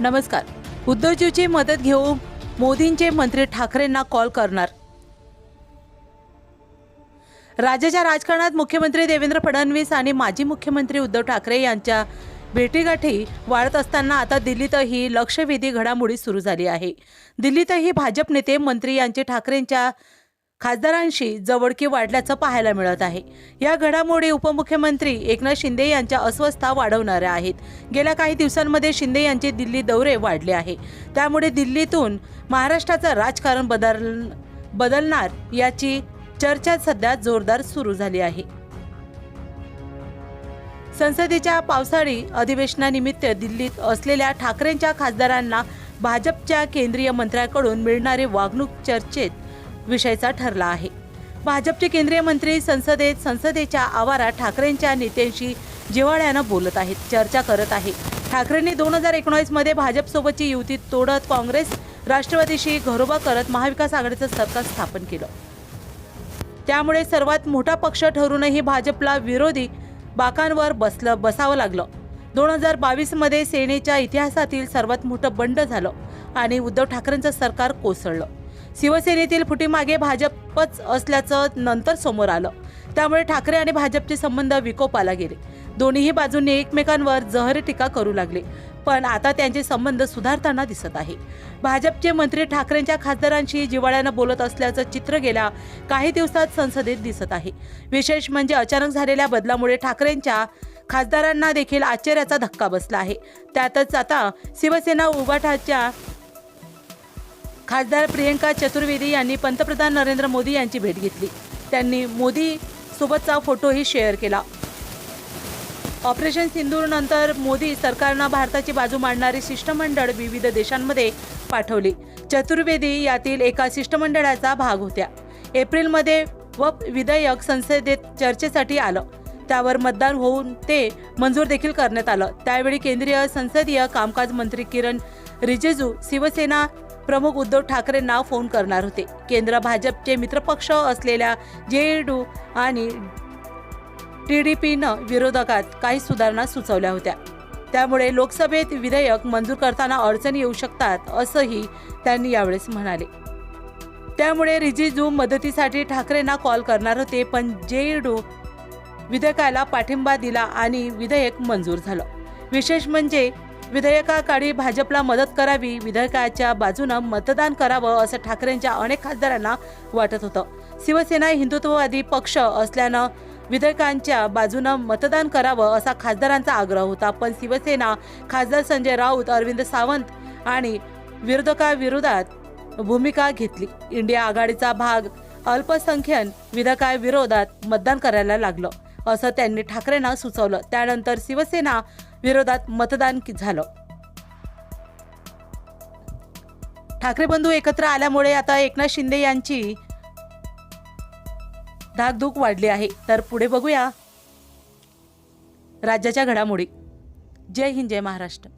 नमस्कार. उद्धवजीची मदत घेऊन मोदींचे मंत्री ठाकरेंना कॉल करणार. राज्याच्या राजकारणात मुख्यमंत्री देवेंद्र फडणवीस आणि माजी मुख्यमंत्री उद्धव ठाकरे यांच्या भेटीगाठी वाढत असताना आता दिल्लीतही लक्षवेधी घडामोडी सुरू झाली आहे. दिल्लीतही भाजप नेते मंत्री यांचे ठाकरेंच्या खासदारांशी जवळकी वाढल्याचं पाहायला मिळत आहे. या घडामोडी उपमुख्यमंत्री एकनाथ शिंदे यांच्या अस्वस्थता वाढवणाऱ्या आहेत. गेल्या काही दिवसांमध्ये शिंदे यांचे दिल्ली दौरे वाढले आहे. त्यामुळे दिल्लीतून महाराष्ट्राचं राजकारण बदल बदलणार याची चर्चा सध्या जोरदार सुरू झाली आहे. संसदेच्या पावसाळी अधिवेशनानिमित्त दिल्लीत असलेल्या ठाकरेंच्या खासदारांना भाजपच्या केंद्रीय मंत्र्याकडून मिळणारी वागणूक चर्चेत विषयचा ठरला आहे. भाजपचे केंद्रीय मंत्री संसदेत संसदेच्या आवारात ठाकरेंच्या नेत्यांशी जिव्हाळ्यानं बोलत आहेत चर्चा करत आहे. ठाकरेंनी दोन हजार एकोणावीसमध्ये भाजपसोबतची युती तोडत काँग्रेस राष्ट्रवादीशी घरोबा करत महाविकास आघाडीचं सरकार स्थापन केलं. त्यामुळे सर्वात मोठा पक्ष ठरूनही भाजपला विरोधी बाकांवर बसलं बसावं लागलं. दोन हजार बावीसमध्ये सेनेच्या इतिहासातील सर्वात मोठं बंड झालं आणि उद्धव ठाकरेंचं सरकार कोसळलं. शिवसेनेतील फुटीमागे भाजपच असल्याचं नंतर समोर आलं. त्यामुळे ठाकरे आणि भाजपचे संबंध विकोपाला गेले. दोन्हीही बाजूंनी एकमेकांवर जहरी टीका करू लागले. पण आता त्यांचे संबंध सुधारताना दिसत आहे. भाजपचे मंत्री ठाकरेंच्या खासदारांशी जिवाळ्यानं बोलत असल्याचं चित्र गेल्या काही दिवसात संसदेत दिसत आहे. विशेष म्हणजे अचानक झालेल्या बदलामुळे ठाकरेंच्या खासदारांना देखील आश्चर्याचा धक्का बसला आहे. त्यातच आता शिवसेना उभाटाच्या खासदार प्रियंका चतुर्वेदी यांनी पंतप्रधान नरेंद्र मोदी यांची भेट घेतली. त्यांनी मोदी सोबतचा फोटोही शेअर केला. ऑपरेशन सिंदूरनंतर मोदी सरकारनं भारताची बाजू मांडणारी शिष्टमंडळ विविध देशांमध्ये पाठवली. चतुर्वेदी यातील एका शिष्टमंडळाचा भाग होत्या. एप्रिलमध्ये व विधेयक संसदेत चर्चेसाठी आलं. त्यावर मतदान होऊन ते मंजूर देखील करण्यात आलं. त्यावेळी केंद्रीय संसदीय कामकाज मंत्री किरण रिजिजू शिवसेना प्रमुख उद्धव ठाकरेंना फोन करणार होते. केंद्र भाजपचे मित्रपक्ष असलेल्या जेडीयू आणि टी डी पीनं विरोधकात काही सुधारणा सुचवल्या होत्या. त्यामुळे लोकसभेत विधेयक मंजूर करताना अडचणी येऊ शकतात असंही त्यांनी यावेळेस म्हणाले. त्यामुळे रिजिजू मदतीसाठी ठाकरेंना कॉल करणार होते पण जेडीयू विधेयकाला पाठिंबा दिला आणि विधेयक मंजूर झालं. विशेष म्हणजे विधेयकाकाळी भाजपला मदत करावी विधेयकाच्या बाजूनं मतदान करावं असं ठाकरेंच्या अनेक खासदारांना वाटत होतं. शिवसेना हिंदुत्ववादी पक्ष असल्यानं विधेयकांच्या बाजूनं मतदान करावं असा खासदारांचा आग्रह होता. पण शिवसेना खासदार संजय राऊत अरविंद सावंत आणि विरोधकाविरोधात भूमिका घेतली. इंडिया आघाडीचा भाग अल्पसंख्याक विधेयकाविरोधात मतदान करायला लागलं. असं त्यांनी ठाकरेंना सुचवलं. त्यानंतर शिवसेना विरोधात मतदान झालं. ठाकरे बंधू एकत्र आल्यामुळे आता एकनाथ शिंदे यांची धाकधूक वाढली आहे. तर पुढे बघूया राज्याच्या घडामोडी. जय हिंद जय महाराष्ट्र.